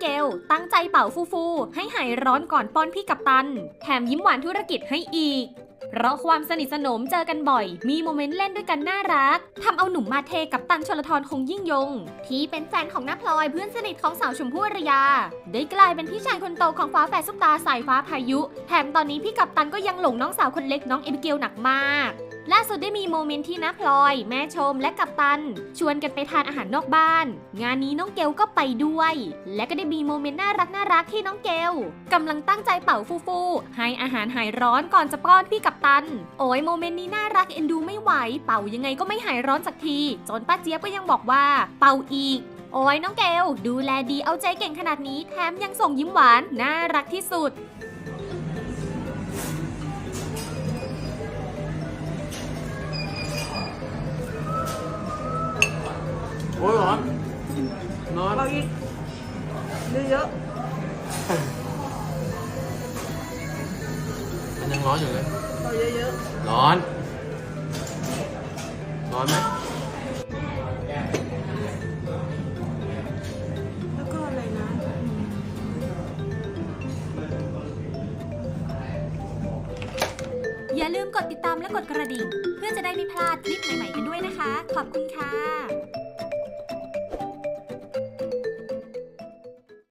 เกล ตั้งใจเป่าฟูๆ ให้หายร้อนก่อนป้อนพี่กัปตัน แถมยิ้มหวานธุรกิจให้อีก เพราะความสนิทสนมเจอกันบ่อย มีโมเมนต์เล่นด้วยกันน่ารัก ทำเอาหนุ่มมาเทกับตันชลทรคงยิ่งยง ที่เป็นแฟนของน้าพลอยเพื่อนสนิทของสาวชมพู่อรยา ได้กลายเป็นพี่ชายคนโตของฟ้าแฝดซุปตาสายฟ้าพายุ แถมตอนนี้พี่กัปตันก็ยังหลงน้องสาวคนเล็กน้องเอบิเกลหนักมาก ล่าสุดได้มีโมเมนต์ที่น้าพลอย แม่ชมและกัปตัน ชวนกันไปทานอาหารนอกบ้าน งานนี้น้องเกลก็ไปด้วย และก็ได้มีโมเมนต์น่ารักน่ารักที่น้องเกลกำลังตั้งใจเป่าฟูๆให้อาหารหายร้อนก่อนจะป้อนพี่กัปตัน โอ้ยโมเมนต์นี้น่ารักเอ็นดูไม่ไหว เป่ายังไงก็ไม่หายร้อนสักที จนป้าเจี๊ยบก็ยังบอกว่า เป่าอีกโอ้ยน้องเกลดูแลดีเอาใจเก่งขนาดนี้แถมยังส่งยิ้มหวานน่ารักที่สุด โอ้ยร้อนร้อนเอาอีกเยอะมันยังร้อนอยู่เลย ๆเอาเยอะร้อน ร้อนไหมๆ แล้วก็อะไรนะ อย่าลืมกดติดตามและกดกระดิ่ง เพื่อจะได้ไม่พลาดคลิปใหม่ๆกันด้วยนะคะ ขอบคุณค่ะ